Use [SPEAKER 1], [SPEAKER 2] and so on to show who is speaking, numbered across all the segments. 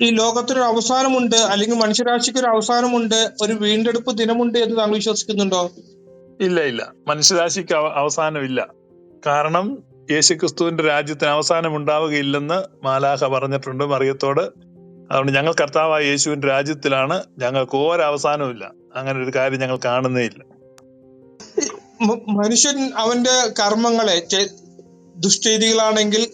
[SPEAKER 1] ഈ ലോകത്തിനൊരു അവസാനമുണ്ട് അല്ലെങ്കിൽ മനുഷ്യരാശിക്ക് ഒരു അവസാനമുണ്ട് ഒരു വീണ്ടെടുപ്പ് ദിനമുണ്ട് എന്ന് താങ്കൾ വിശ്വസിക്കുന്നുണ്ടോ?
[SPEAKER 2] ഇല്ല ഇല്ല. മനുഷ്യരാശിക്ക് അവസാനമില്ല. കാരണം യേശുക്രിസ്തുവിന്റെ രാജ്യത്തിന് അവസാനം ഉണ്ടാവുകയില്ലെന്ന് മാലാഹ പറഞ്ഞിട്ടുണ്ട് മറിയത്തോട്. അതുകൊണ്ട് ഞങ്ങൾ കർത്താവായ യേശുവിന്റെ രാജ്യത്തിലാണ് ഞങ്ങൾക്ക് ഒരവസാനമില്ല അങ്ങനെ ഒരു കാര്യം ഞങ്ങൾ കാണുന്നേ ഇല്ല
[SPEAKER 1] മനുഷ്യൻ അവന്റെ കർമ്മങ്ങളെ ദുഷ്ചെയ്തികളാണെങ്കിൽ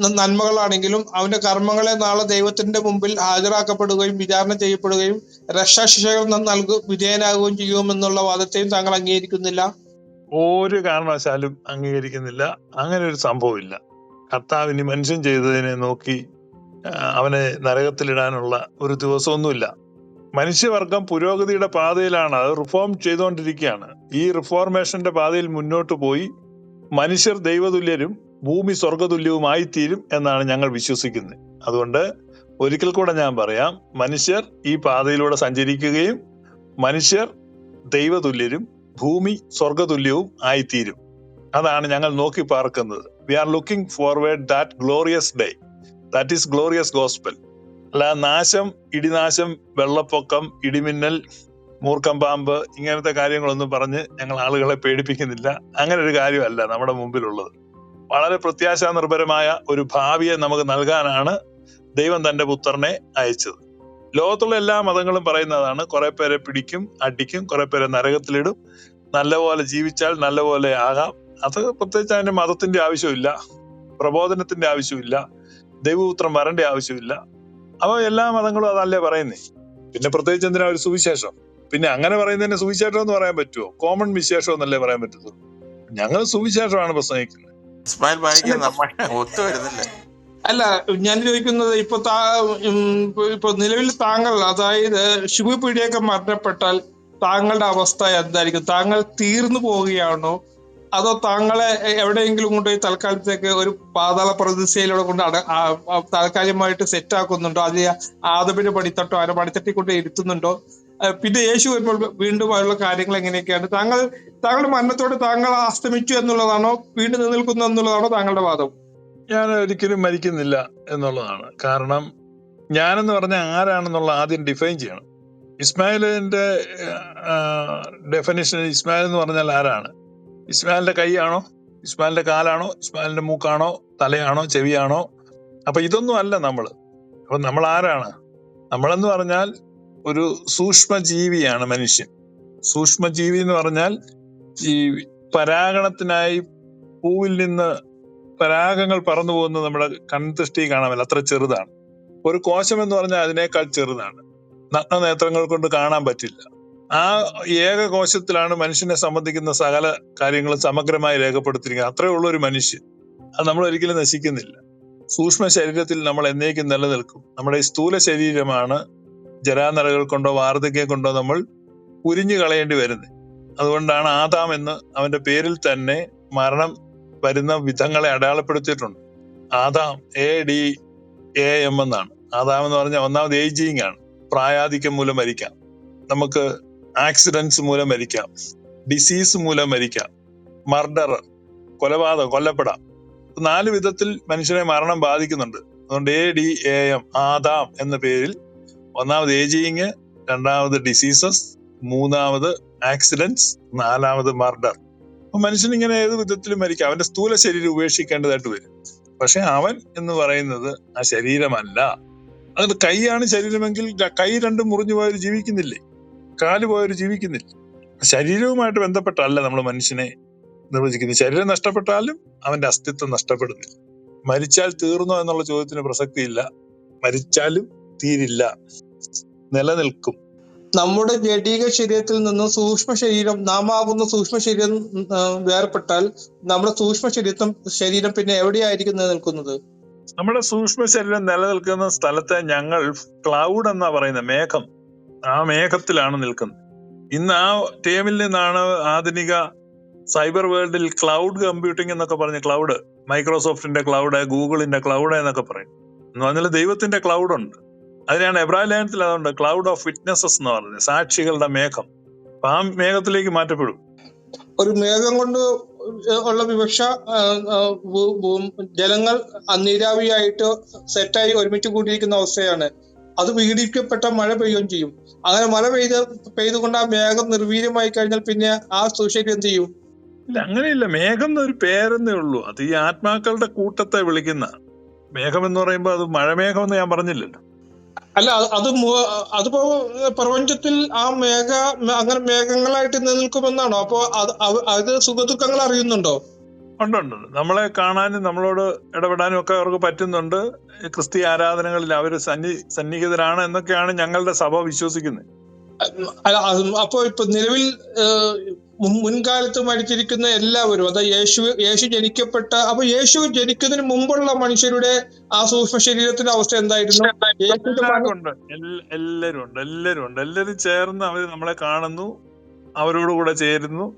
[SPEAKER 1] നന്മകളാണെങ്കിലും അവന്റെ കർമ്മങ്ങളെ നാളെ ദൈവത്തിന്റെ മുമ്പിൽ ഹാജരാക്കപ്പെടുകയും വിചാരണ ചെയ്യപ്പെടുകയും രക്ഷാശിക്ഷകൾ നൽകു വിധേയനാകുകയും ചെയ്യുമെന്നുള്ള വാദത്തെയും താങ്കൾ അംഗീകരിക്കുന്നില്ല.
[SPEAKER 2] ഒരു കാരണവശാലും അംഗീകരിക്കുന്നില്ല. അങ്ങനെ ഒരു സംഭവമില്ല. കർത്താവിന് മനുഷ്യൻ ചെയ്തതിനെ നോക്കി അവനെ നരകത്തിലിടാനുള്ള ഒരു ദിവസമൊന്നുമില്ല. മനുഷ്യവർഗം പുരോഗതിയുടെ പാതയിലാണ്. അത് റിഫോം ചെയ്തുകൊണ്ടിരിക്കുകയാണ്. ഈ റിഫോർമേഷന്റെ പാതയിൽ മുന്നോട്ട് പോയി മനുഷ്യർ ദൈവതുല്യരും ഭൂമി സ്വർഗതുല്യവുമായി തീരും എന്നാണ് ഞങ്ങൾ വിശ്വസിക്കുന്നത്. അതുകൊണ്ട് ഒരിക്കൽ കൂടെ ഞാൻ പറയാം മനുഷ്യർ ഈ പാതയിലൂടെ സഞ്ചരിക്കുകയും മനുഷ്യർ ദൈവതുല്യരും ഭൂമി സ്വർഗതുല്യവും ആയിത്തീരും. അതാണ് ഞങ്ങൾ നോക്കി പാർക്കുന്നത്. We are looking forward that glorious day that is glorious gospel അല്ല നാശം ഇടിനാശം വെള്ളപ്പൊക്കം ഇടിമിന്നൽ മൂർക്കം പാമ്പ് ഇങ്ങനത്തെ കാര്യങ്ങളൊന്നും പറഞ്ഞ് ഞങ്ങൾ ആളുകളെ പേടിപ്പിക്കുന്നില്ല. അങ്ങനെ ഒരു കാര്യമല്ല നമ്മുടെ മുമ്പിലുള്ളത്. വളരെ പ്രത്യാശാ നിർഭരമായ ഒരു ഭാവിയെ നമുക്ക് നൽകാനാണ് ദൈവം തന്റെ പുത്രനെ അയച്ചത്. ലോകത്തുള്ള എല്ലാ മതങ്ങളും പറയുന്നതാണ് കുറെ പേരെ പിടിക്കും അടിക്കും കുറെ പേരെ നരകത്തിലിടും. നല്ലപോലെ ജീവിച്ചാൽ നല്ലപോലെ ആകാം. അത് പ്രത്യേകിച്ച് അതിന്റെ മതത്തിന്റെ ആവശ്യമില്ല പ്രബോധനത്തിന്റെ ആവശ്യമില്ല ദൈവപുത്രം വരേണ്ട ആവശ്യമില്ല. അപ്പൊ എല്ലാ മതങ്ങളും അതല്ലേ പറയുന്നേ? പിന്നെ പ്രത്യേകിച്ച് എന്തിനാ ഒരു സുവിശേഷം? പിന്നെ അങ്ങനെ പറയുന്നതിന് സുവിശേഷം എന്ന് പറയാൻ പറ്റുമോ? കോമൺ വിശേഷം എന്നല്ലേ പറയാൻ പറ്റത്തുള്ളൂ? ഞങ്ങൾ സുവിശേഷമാണ് പ്രസംഗിക്കുന്നത്.
[SPEAKER 3] ഇസ്മായിൽ ഭായിക്ക് നമ്മൾ ഒത്തു വരുന്നില്ല.
[SPEAKER 1] അല്ല ഞാൻ ചോദിക്കുന്നത് ഇപ്പൊ താ- ഇപ്പൊ- നിലവിൽ താങ്കൾ അതായത് ശിവ പീഡിയൊക്കെ മരണപ്പെട്ടാൽ താങ്കളുടെ അവസ്ഥ എന്തായിരിക്കും? താങ്കൾ തീർന്നു പോവുകയാണോ? അതോ താങ്കളെ എവിടെയെങ്കിലും കൊണ്ടുപോയി തൽക്കാലത്തേക്ക് ഒരു പാതാള പ്രദിശയിലൂടെ കൊണ്ട് താൽക്കാലികമായിട്ട് സെറ്റ് ആക്കുന്നുണ്ടോ? അതിൽ ആദപിന് പണിത്തട്ടോ അതിനെ പണിത്തട്ടി കൊണ്ട് ഇരുത്തുന്നുണ്ടോ? പിന്നെ യേശു വരുമ്പോൾ വീണ്ടും അതിലുള്ള കാര്യങ്ങൾ എങ്ങനെയൊക്കെയാണ്? താങ്കൾ താങ്കളുടെ മരണത്തോടെ താങ്കൾ അസ്തമിച്ചു എന്നുള്ളതാണോ? വീണ്ടും നിലനിൽക്കുന്നു എന്നുള്ളതാണോ താങ്കളുടെ വാദം?
[SPEAKER 2] ഞാൻ ഒരിക്കലും മരിക്കുന്നില്ല എന്നുള്ളതാണ്. കാരണം ഞാനെന്ന് പറഞ്ഞ ആരാണെന്നുള്ള ആദ്യം ഡിഫൈൻ ചെയ്യണം. ഇസ്മായിലിന്റെ ഡെഫിനിഷൻ ഇസ്മായിൽ എന്ന് പറഞ്ഞാൽ ആരാണ്? ഇസ്മായിലിന്റെ കൈയാണോ? ഇസ്മായിലിന്റെ കാലാണോ? ഇസ്മായിലിന്റെ മൂക്കാണോ? തലയാണോ? ചെവിയാണോ? അപ്പൊ ഇതൊന്നും അല്ല നമ്മൾ. അപ്പൊ നമ്മൾ ആരാണ്? നമ്മളെന്ന് പറഞ്ഞാൽ ഒരു സൂക്ഷ്മജീവിയാണ് മനുഷ്യൻ. സൂക്ഷ്മജീവി എന്ന് പറഞ്ഞാൽ ഈ പരാഗണത്തിനായി പൂവിൽ നിന്ന് പരാഗങ്ങൾ പറന്നു പോകുന്നത് നമ്മുടെ കൺദൃഷ്ടി കാണാമല്ല. അത്ര ചെറുതാണ്. ഒരു കോശം എന്ന് പറഞ്ഞാൽ അതിനേക്കാൾ ചെറുതാണ്. നഗ്ന നേത്രങ്ങൾ കൊണ്ട് കാണാൻ പറ്റില്ല. ആ ഏക കോശത്തിലാണ് മനുഷ്യനെ സംബന്ധിക്കുന്ന സകല കാര്യങ്ങളും സമഗ്രമായി രേഖപ്പെടുത്തിയിരിക്കുന്നത്. അത്രേ ഉള്ള ഒരു മനുഷ്യൻ. അത് നമ്മൾ ഒരിക്കലും നശിക്കുന്നില്ല. സൂക്ഷ്മ ശരീരത്തിൽ നമ്മൾ എന്നേക്കും നിലനിൽക്കും. നമ്മുടെ ഈ സ്ഥൂല ശരീരമാണ് ജരാനരകൾ കൊണ്ടോ വാർദ്ധക്യം കൊണ്ടോ നമ്മൾ ഉരിഞ്ഞു കളയേണ്ടി വരുന്നത് അതുകൊണ്ടാണ് ആദാം എന്ന് അവന്റെ പേരിൽ തന്നെ മരണം വരുന്ന വിധങ്ങളെ അടയാളപ്പെടുത്തിയിട്ടുണ്ട്. Adam A D A M എന്നാണ്. ആദാം എന്ന് പറഞ്ഞാൽ ഒന്നാമത് ഏജിങ് ആണ്. പ്രായാധിക്യം മൂലം മരിക്കാം. നമുക്ക് ആക്സിഡൻസ് മൂലം മരിക്കാം. ഡിസീസ് മൂലം മരിക്കാം. മർഡർ കൊലപാതകം കൊല്ലപ്പെടാം. നാല് വിധത്തിൽ മനുഷ്യനെ മരണം ബാധിക്കുന്നുണ്ട്. അതുകൊണ്ട് A D A M Adam എന്ന പേരിൽ ഒന്നാമത് ഏജിങ് രണ്ടാമത് ഡിസീസസ് മൂന്നാമത് ആക്സിഡൻസ് നാലാമത് മർഡർ അപ്പൊ മനുഷ്യൻ ഇങ്ങനെ ഏത് വിധത്തിലും മരിക്കാം. അവന്റെ സ്ഥൂല ശരീരം ഉപേക്ഷിക്കേണ്ടതായിട്ട് വരും. പക്ഷെ അവൻ എന്ന് പറയുന്നത് ആ ശരീരമല്ല. അത് കൈയാണ് ശരീരമെങ്കിൽ കൈ രണ്ടും മുറിഞ്ഞു പോയവർ ജീവിക്കുന്നില്ലേ? കാൽ പോയവർ ജീവിക്കുന്നില്ല? ശരീരവുമായിട്ട് ബന്ധപ്പെട്ടല്ല നമ്മൾ മനുഷ്യനെ നിർവചിക്കുന്നത്. ശരീരം നഷ്ടപ്പെട്ടാലും അവന്റെ അസ്തിത്വം നഷ്ടപ്പെടുന്നില്ല. മരിച്ചാൽ തീർന്നോ എന്നുള്ള ചോദ്യത്തിന് പ്രസക്തിയില്ല. മരിച്ചാലും തീരില്ല. നിലനിൽക്കും.
[SPEAKER 1] നമ്മുടെ ജഡിക ശരീരത്തിൽ നിന്നും സൂക്ഷ്മ ശരീരം നാമാകുന്ന സൂക്ഷ്മ ശരീരം വേർപെട്ടാൽ നമ്മുടെ സൂക്ഷ്മ ശരീരം ശരീരം പിന്നെ എവിടെയായിരിക്കും നിലനിൽക്കുന്നത്?
[SPEAKER 2] നമ്മുടെ സൂക്ഷ്മ ശരീരം നിലനിൽക്കുന്ന സ്ഥലത്തെ ഞങ്ങൾ ക്ലൗഡ് എന്നാ പറയുന്ന മേഘം. ആ മേഘത്തിലാണ് നിൽക്കുന്നത്. ഇന്ന് ആ ടേമിൽ നിന്നാണ് ആധുനിക സൈബർ വേൾഡിൽ ക്ലൗഡ് കമ്പ്യൂട്ടിംഗ് എന്നൊക്കെ പറഞ്ഞ് ക്ലൗഡ് മൈക്രോസോഫ്റ്റിന്റെ ക്ലൗഡ് ഗൂഗിളിന്റെ ക്ലൗഡ് എന്നൊക്കെ പറയും. എന്ന് പറഞ്ഞാൽ ദൈവത്തിന്റെ ക്ലൗഡ് ഉണ്ട് അതിനാണ് എബ്രാഹിം ലേഖനത്തിൽ അതുകൊണ്ട് ക്ലൗഡ് ഓഫ് വിറ്റ്നസസ് എന്ന് പറഞ്ഞത് സാക്ഷികളുടെ മേഘം. അപ്പൊ ആ മേഘത്തിലേക്ക് മാറ്റപ്പെടും.
[SPEAKER 1] ഒരു മേഘം കൊണ്ട് ഉള്ള വിവക്ഷ ജലങ്ങൾ നീരാവിയായിട്ട് സെറ്റായി ഒരുമിച്ച് കൂടിയിരിക്കുന്ന അവസ്ഥയാണ്. അത് വീടിക്കപ്പെട്ട മഴ പെയ്യുകയും ചെയ്യും. അങ്ങനെ മഴ പെയ്ത് പെയ്തുകൊണ്ട് ആ മേഘം നിർവീര്യമായി കഴിഞ്ഞാൽ പിന്നെ ആ സൂക്ഷിക്ക് എന്ത് ചെയ്യും?
[SPEAKER 2] ഇല്ല അങ്ങനെയില്ല. മേഘം എന്നൊരു പേരെന്നേ ഉള്ളൂ. അത് ഈ ആത്മാക്കളുടെ കൂട്ടത്തെ വിളിക്കുന്ന. മേഘം എന്ന് പറയുമ്പോൾ അത് മഴമേഘം എന്ന് ഞാൻ പറഞ്ഞില്ലല്ലോ.
[SPEAKER 1] അല്ല അത് അതിപ്പോ പ്രപഞ്ചത്തിൽ ആ മേഘ അങ്ങനെ മേഘങ്ങളായിട്ട് നിലനിൽക്കുമെന്നാണോ? അപ്പോ അത് സുഖദുഃഖങ്ങൾ അറിയുന്നുണ്ടോ?
[SPEAKER 2] ഉണ്ട് ഉണ്ട്. നമ്മളെ കാണാനും നമ്മളോട് ഇടപെടാനും ഒക്കെ അവർക്ക് പറ്റുന്നുണ്ട്. ക്രിസ്തീയ ആരാധനകളിൽ അവർ സന്നി സന്നിഹിതരാണ് എന്നൊക്കെയാണ് ഞങ്ങളുടെ സഭ വിശ്വസിക്കുന്നത്.
[SPEAKER 1] അല്ല അപ്പോ ഇപ്പൊ നിലവിൽ മുൻകാലത്ത് മരിച്ചിരിക്കുന്ന എല്ലാവരും അതായത് യേശു യേശു ജനിക്കപ്പെട്ട അപ്പൊ യേശു ജനിക്കുന്നതിന് മുമ്പുള്ള മനുഷ്യരുടെ ആ സൂക്ഷ്മ ശരീരത്തിന്റെ അവസ്ഥ എന്തായിരുന്നു? എല്ലാരും
[SPEAKER 2] എല്ലാവരും ഉണ്ട് എല്ലാരും എല്ലാവരും ഉണ്ട്. എല്ലാവരും ചേർന്ന് അവർ നമ്മളെ കാണുന്നു അവരോട് കൂടെ ചേരുന്നു.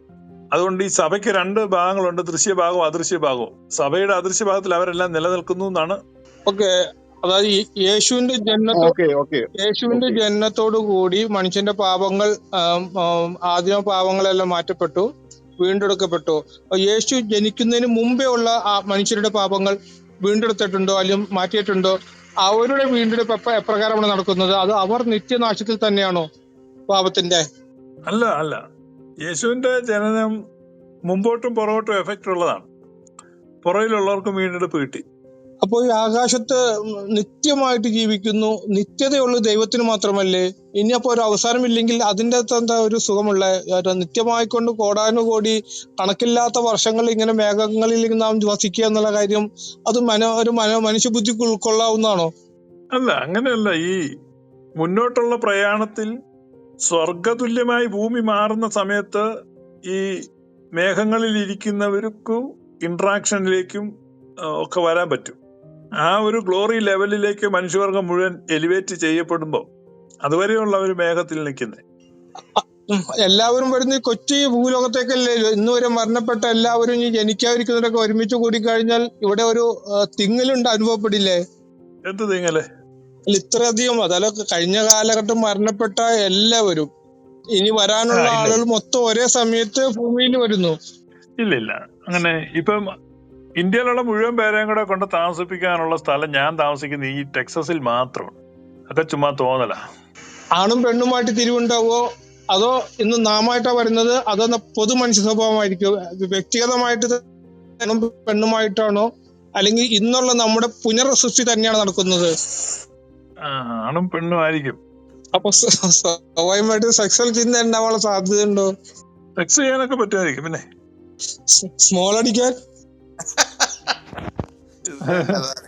[SPEAKER 2] അതുകൊണ്ട് ഈ സഭയ്ക്ക് രണ്ട് ഭാഗങ്ങളുണ്ട് ദൃശ്യഭാഗവും അദൃശ്യഭാഗവും. സഭയുടെ അദൃശ്യഭാഗത്തിൽ അവരെല്ലാം നിലനിൽക്കുന്നു എന്നാണ്
[SPEAKER 1] ഓക്കെ. അതായത് യേശുവിന്റെ ജന്മ
[SPEAKER 4] ഓക്കെ ഓക്കെ.
[SPEAKER 1] യേശുവിന്റെ ജന്മത്തോടു കൂടി മനുഷ്യന്റെ പാപങ്ങൾ ആം, ആം, പാപങ്ങളെല്ലാം മാറ്റപ്പെട്ടു വീണ്ടെടുക്കപ്പെട്ടു. യേശു ജനിക്കുന്നതിന് മുമ്പേ ഉള്ള ആ മനുഷ്യരുടെ പാപങ്ങൾ വീണ്ടെടുത്തിട്ടുണ്ടോ അല്ലെങ്കിൽ മാറ്റിയിട്ടുണ്ടോ? അവരുടെ വീണ്ടെടുപ്പ് എപ്പ എപ്രകാരമാണ് നടക്കുന്നത്? അത് അവർ നിത്യനാശത്തിൽ തന്നെയാണോ പാപത്തിന്റെ?
[SPEAKER 2] അല്ല അല്ല. യേശുവിന്റെ ജനനം മുമ്പോട്ടും പുറകോട്ടും എഫക്റ്റ് ഉള്ളതാണ്. പുറയിലുള്ളവർക്കും വീണ്ടെടുപ്പ് കിട്ടി.
[SPEAKER 1] അപ്പോൾ ഈ ആകാശത്ത് നിത്യമായിട്ട് ജീവിക്കുന്നു. നിത്യതയുള്ള ദൈവത്തിന് മാത്രമല്ലേ? ഇനി അപ്പോൾ ഒരു അവസാനമില്ലെങ്കിൽ അതിന്റെ അകത്ത് എന്താ ഒരു സുഖമുള്ള നിത്യമായിക്കൊണ്ട് കോടാനുകോടി കണക്കില്ലാത്ത വർഷങ്ങൾ ഇങ്ങനെ മേഘങ്ങളിൽ നാം വസിക്കുക എന്നുള്ള കാര്യം അത് മനോ ഒരു മനോ മനുഷ്യബുദ്ധിക്ക് ഉൾക്കൊള്ളാവുന്നതാണോ?
[SPEAKER 2] അല്ല അങ്ങനെയല്ല. ഈ മുന്നോട്ടുള്ള പ്രയാണത്തിൽ സ്വർഗതുല്യമായി ഭൂമി മാറുന്ന സമയത്ത് ഈ മേഘങ്ങളിൽ ഇരിക്കുന്നവർക്കും ഇന്ററാക്ഷനിലേക്കും ഒക്കെ വരാൻ പറ്റും. ആ ഒരു ഗ്ലോറി ലെവലിലേക്ക് മനുഷ്യവർഗം മുഴുവൻ എലിവേറ്റ് ചെയ്യപ്പെടുമ്പോൾ അതുവരെയുള്ള ഒരു മേഘത്തിൽ നിൽക്കുന്നത്
[SPEAKER 1] എല്ലാവരും വരുന്ന കൊച്ചി ഭൂലോകത്തേക്കല്ലേ ഇന്ന് വരെ മരണപ്പെട്ട എല്ലാവരും ജനിക്കാതിരിക്കുന്നവരൊക്കെ ഒരുമിച്ച് കൂടിക്കഴിഞ്ഞാൽ ഇവിടെ ഒരു തിങ്ങലുണ്ട് അനുഭവപ്പെടില്ലേ?
[SPEAKER 2] എന്ത്
[SPEAKER 1] തിങ്ങൽ? ഇത്രയധികം അതല്ല കഴിഞ്ഞ കാലഘട്ടം മരണപ്പെട്ട എല്ലാവരും. ഇനി വരാനുള്ള ആളുകൾ മൊത്തം ഒരേ സമയത്ത് ഭൂമിയിൽ വരുന്നു.
[SPEAKER 2] ഇല്ല ഇല്ല. അങ്ങനെ ഇപ്പം ഇന്ത്യയിലുള്ള മുഴുവൻ പേരെയും കൂടെ കൊണ്ട് താമസിപ്പിക്കാനുള്ള സ്ഥലം ഞാൻ താമസിക്കുന്ന ഈ ടെക്സസിൽ മാത്രമാണ് അതൊക്കെ ചുമ്മാ തോന്നല.
[SPEAKER 1] ആണും പെണ്ണുമായിട്ട് തിരിവുണ്ടാവോ അതോ ഇന്ന് നാമായിട്ടാ വരുന്നത്? അതോ പൊതു മനുഷ്യ സ്വഭാവമായിരിക്കും വ്യക്തിഗതമായിട്ട് പെണ്ണുമായിട്ടാണോ? അല്ലെങ്കിൽ ഇന്നുള്ള നമ്മുടെ പുനർസൃഷ്ടി തന്നെയാണ് നടക്കുന്നത്?
[SPEAKER 2] ആണും പെണ്ണും ആയിരിക്കും.
[SPEAKER 1] അപ്പൊ സ്വ- സ്വാഭാവികമായിട്ട് സെക്സൽ ചിന്ത ഉണ്ടാവാനുള്ള സാധ്യതയുണ്ടോ?
[SPEAKER 2] സെക്സ് ചെയ്യാനൊക്കെ പറ്റുമായിരിക്കും പിന്നെ.
[SPEAKER 1] സ്മോൾ അടിക്കാൻ?
[SPEAKER 3] അതാ-